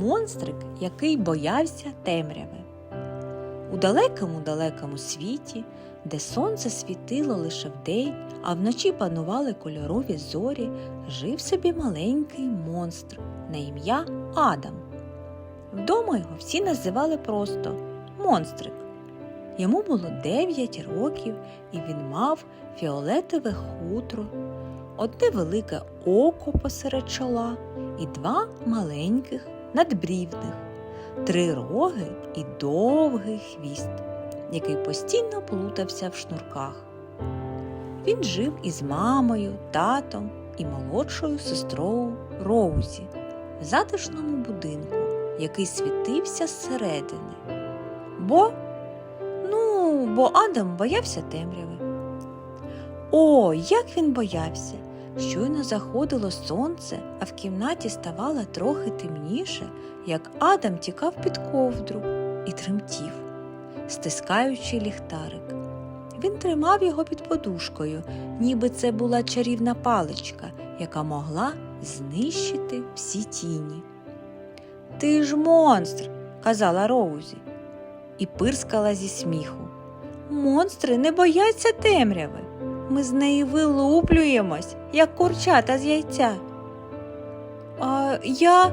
монстрик, який боявся темряви. У далекому далекому світі, де сонце світило лише вдень, а вночі панували кольорові зорі, жив собі маленький монстр на ім'я Адам. Вдома його всі називали просто монстрик. Йому було 9 років, і він мав фіолетове хутро, одне велике око посеред чола і два маленьких надбрівних, три роги і довгий хвіст, який постійно плутався в шнурках. Він жив із мамою, татом і молодшою сестрою Роузі в затишному будинку, який світився зсередини. Бо, ну, бо Адам боявся темряви. О, як він боявся! Щойно заходило сонце, а в кімнаті ставало трохи темніше, як Адам тікав під ковдру і тремтів, стискаючи ліхтарик. Він тримав його під подушкою, ніби це була чарівна паличка, яка могла знищити всі тіні. Ти ж монстр, казала Роузі, і пирскала зі сміху. Монстри не бояться темряви. Ми з неї вилуплюємось, як курчата з яйця. А я,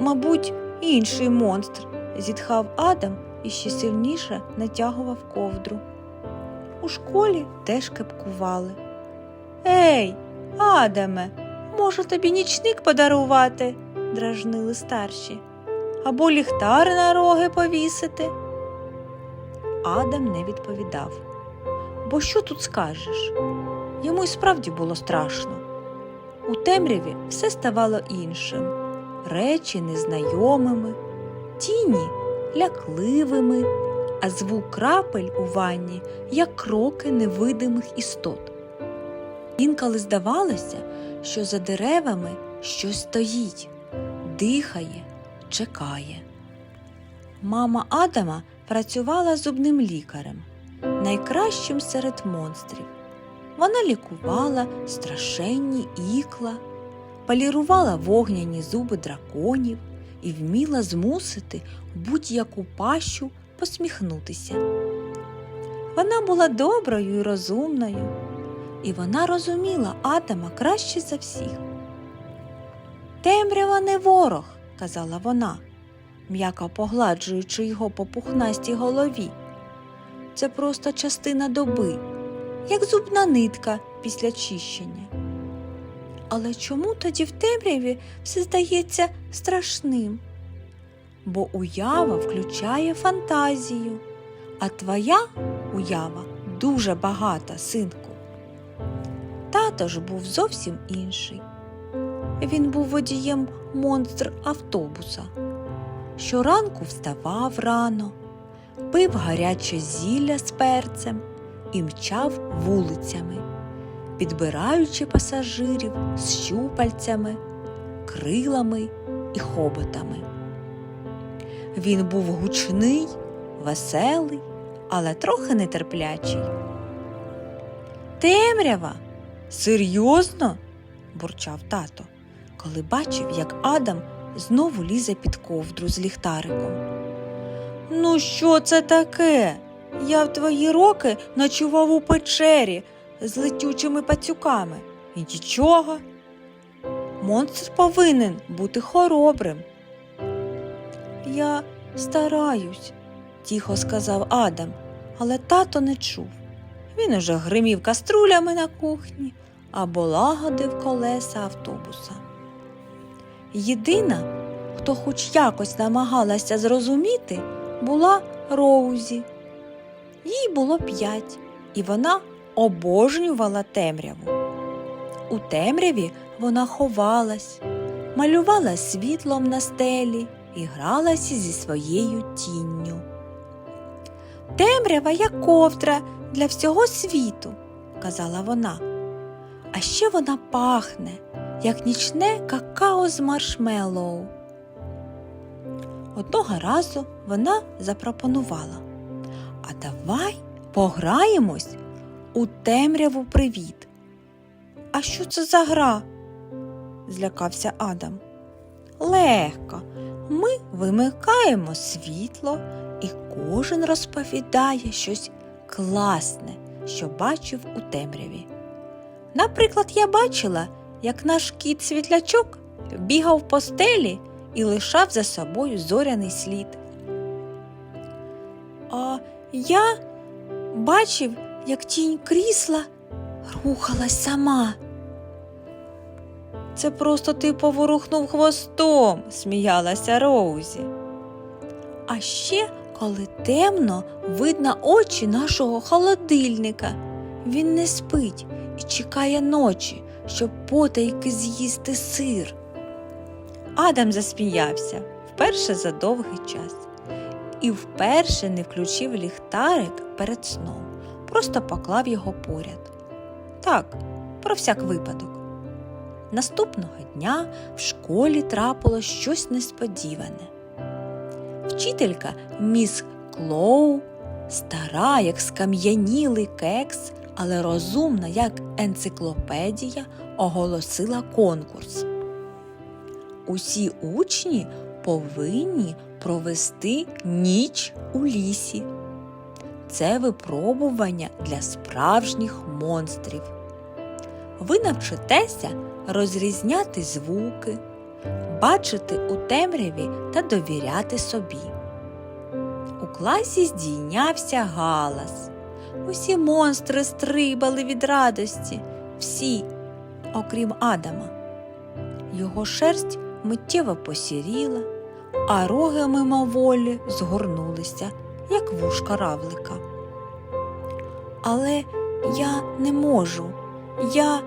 мабуть, інший монстр, зітхав Адам і ще сильніше натягував ковдру. У школі теж кепкували. Ей, Адаме, може тобі нічник подарувати? дражнили старші. Або ліхтар на роги повісити. Адам не відповідав. Бо що тут скажеш? Йому й справді було страшно. У темряві все ставало іншим, речі незнайомими, тіні лякливими, а звук крапель у ванні як кроки невидимих істот. Інколи здавалося, що за деревами щось стоїть, дихає, чекає. Мама Адама працювала зубним лікарем найкращим серед монстрів. Вона лікувала страшенні ікла, полірувала вогняні зуби драконів і вміла змусити будь-яку пащу посміхнутися. Вона була доброю і розумною, і вона розуміла Адама краще за всіх. Темрява не ворог, казала вона, м'яко погладжуючи його по пухнастій голові це просто частина доби, як зубна нитка після чищення. Але чому тоді в темряві все здається страшним? Бо уява включає фантазію, а твоя уява дуже багата, синку. Тато ж був зовсім інший. Він був водієм монстр автобуса. Щоранку вставав рано пив гаряче зілля з перцем і мчав вулицями, підбираючи пасажирів з щупальцями, крилами і хоботами. Він був гучний, веселий, але трохи нетерплячий. Темрява? Серйозно? бурчав тато, коли бачив, як Адам знову лізе під ковдру з ліхтариком. Ну, що це таке? Я в твої роки ночував у печері з летючими пацюками. І нічого. Монстр повинен бути хоробрим. Я стараюсь, тихо сказав Адам, але тато не чув. Він уже гримів каструлями на кухні або лагодив колеса автобуса. Єдина, хто хоч якось намагалася зрозуміти, була Роузі. Їй було п'ять, і вона обожнювала темряву. У темряві вона ховалась, малювала світлом на стелі і гралася зі своєю тінню. Темрява як ковдра для всього світу, казала вона. А ще вона пахне, як нічне какао з маршмеллоу. Одного разу вона запропонувала А давай пограємось у темряву привіт. А що це за гра? злякався Адам. Легко. Ми вимикаємо світло, і кожен розповідає щось класне, що бачив у темряві. Наприклад, я бачила, як наш кіт світлячок бігав по стелі і лишав за собою зоряний слід. А я бачив, як тінь крісла рухалась сама. Це просто ти поворухнув хвостом, сміялася Роузі. А ще, коли темно, видно очі нашого холодильника. Він не спить і чекає ночі, щоб потайки з'їсти сир. Адам засміявся вперше за довгий час і вперше не включив ліхтарик перед сном, просто поклав його поряд. Так, про всяк випадок. Наступного дня в школі трапилось щось несподіване. Вчителька міс Клоу, стара, як скам'янілий кекс, але розумна, як енциклопедія, оголосила конкурс. Усі учні повинні провести ніч у лісі. Це випробування для справжніх монстрів. Ви навчитеся розрізняти звуки, бачити у темряві та довіряти собі. У класі здійнявся галас. Усі монстри стрибали від радості, всі, окрім Адама. Його шерсть миттєво посіріла, а роги мимоволі згорнулися, як вушка равлика. Але я не можу, я,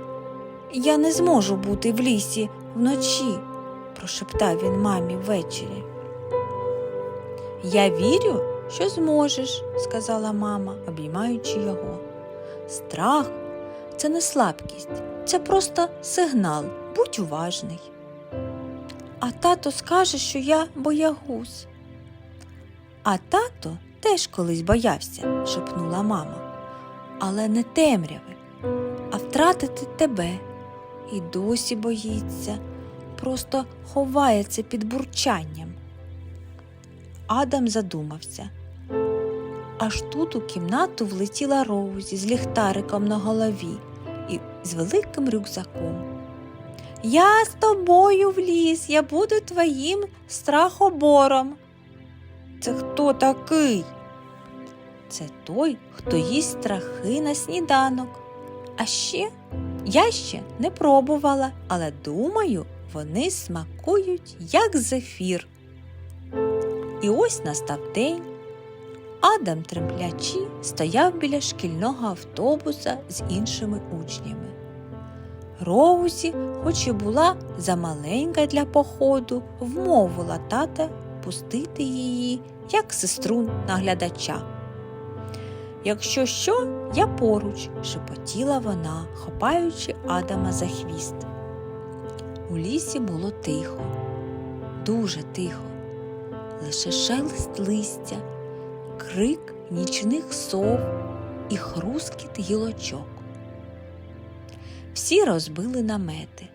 я не зможу бути в лісі вночі, прошептав він мамі ввечері. Я вірю, що зможеш, сказала мама, обіймаючи його. Страх це не слабкість, це просто сигнал. Будь уважний. А тато скаже, що я боягуз. А тато теж колись боявся, шепнула мама. Але не темряви, а втратити тебе. І досі боїться, просто ховається під бурчанням. Адам задумався. Аж тут у кімнату влетіла Роузі з ліхтариком на голові і з великим рюкзаком. Я з тобою в ліс, я буду твоїм страхобором. Це хто такий? Це той, хто їсть страхи на сніданок. А ще я ще не пробувала, але думаю, вони смакують, як зефір. І ось настав день. Адам тремплячи стояв біля шкільного автобуса з іншими учнями. Роузі, хоч і була замаленька для походу, вмовила тата пустити її як сестру наглядача. Якщо що, я поруч, шепотіла вона, хопаючи Адама за хвіст. У лісі було тихо, дуже тихо, лише шелест листя, крик нічних сов і хрускіт гілочок. Всі розбили намети.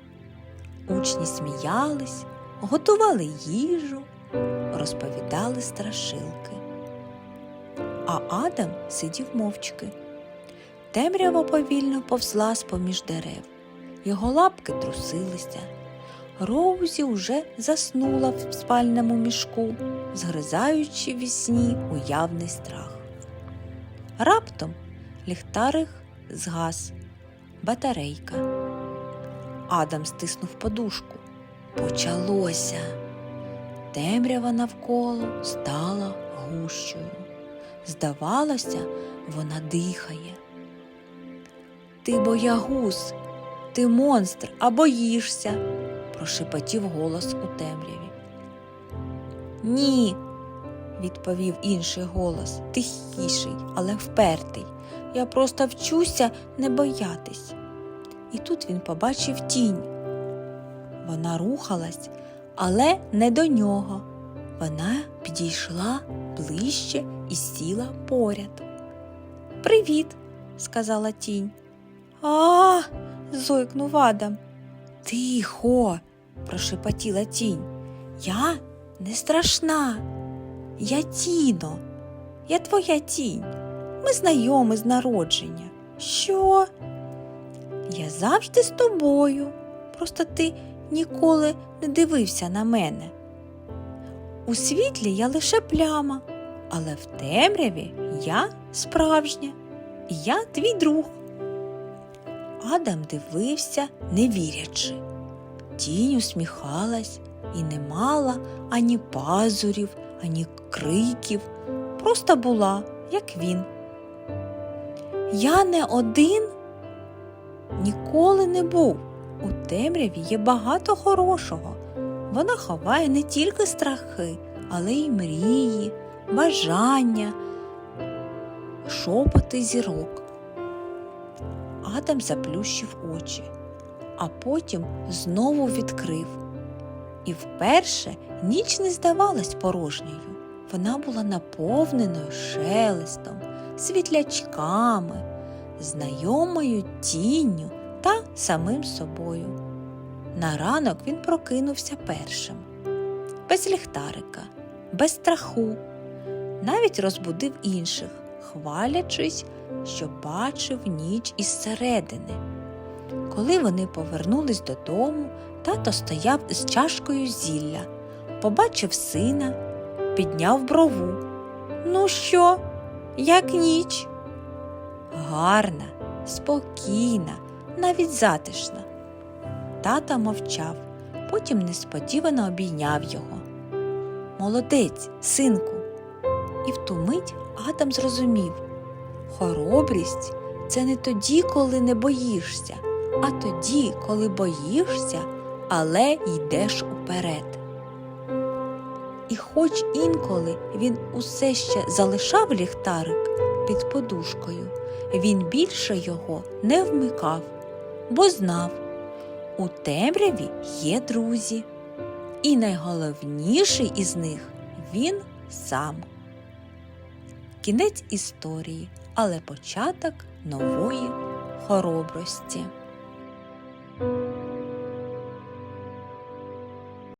Учні сміялись, готували їжу, розповідали страшилки. А Адам сидів мовчки. Темрява повільно повзла з поміж дерев. Його лапки трусилися. Роузі уже заснула в спальному мішку, згризаючи в сні уявний страх. Раптом ліхтарик згас, батарейка. Адам стиснув подушку. Почалося. Темрява навколо стала гущою. Здавалося, вона дихає. Ти боягуз, ти монстр, а боїшся, прошепотів голос у темряві. Ні, відповів інший голос, тихіший, але впертий. Я просто вчуся не боятись. І тут він побачив тінь. Вона рухалась, але не до нього. Вона підійшла ближче і сіла поряд. Привіт, сказала тінь. А, зойкнув Адам. Тихо, прошепотіла тінь. Я не страшна. Я Тіно, я твоя тінь. Ми знайомі з народження. Що? Я завжди з тобою. Просто ти ніколи не дивився на мене. У світлі я лише пляма, але в темряві я справжня, і я твій друг. Адам дивився, не вірячи. Тінь усміхалась і не мала ані пазурів, ані криків, просто була, як він. Я не один ніколи не був. У темряві є багато хорошого. Вона ховає не тільки страхи, але й мрії, бажання, шепоти зірок. Адам заплющив очі, а потім знову відкрив. І вперше ніч не здавалась порожньою. Вона була наповненою шелестом, світлячками, знайомою тінню та самим собою. На ранок він прокинувся першим, без ліхтарика, без страху, навіть розбудив інших, хвалячись, що бачив ніч із середини. Коли вони повернулись додому, тато стояв з чашкою зілля, побачив сина, підняв брову. Ну що, як ніч? Гарна, спокійна, навіть затишна. Тата мовчав, потім несподівано обійняв його. Молодець, синку. І в ту мить Адам зрозумів хоробрість це не тоді, коли не боїшся, а тоді, коли боїшся, але йдеш уперед. І хоч інколи він усе ще залишав ліхтарик під подушкою, він більше його не вмикав, бо знав, у темряві є друзі, і найголовніший із них він сам. Кінець історії, але початок нової хоробрості. Thank you.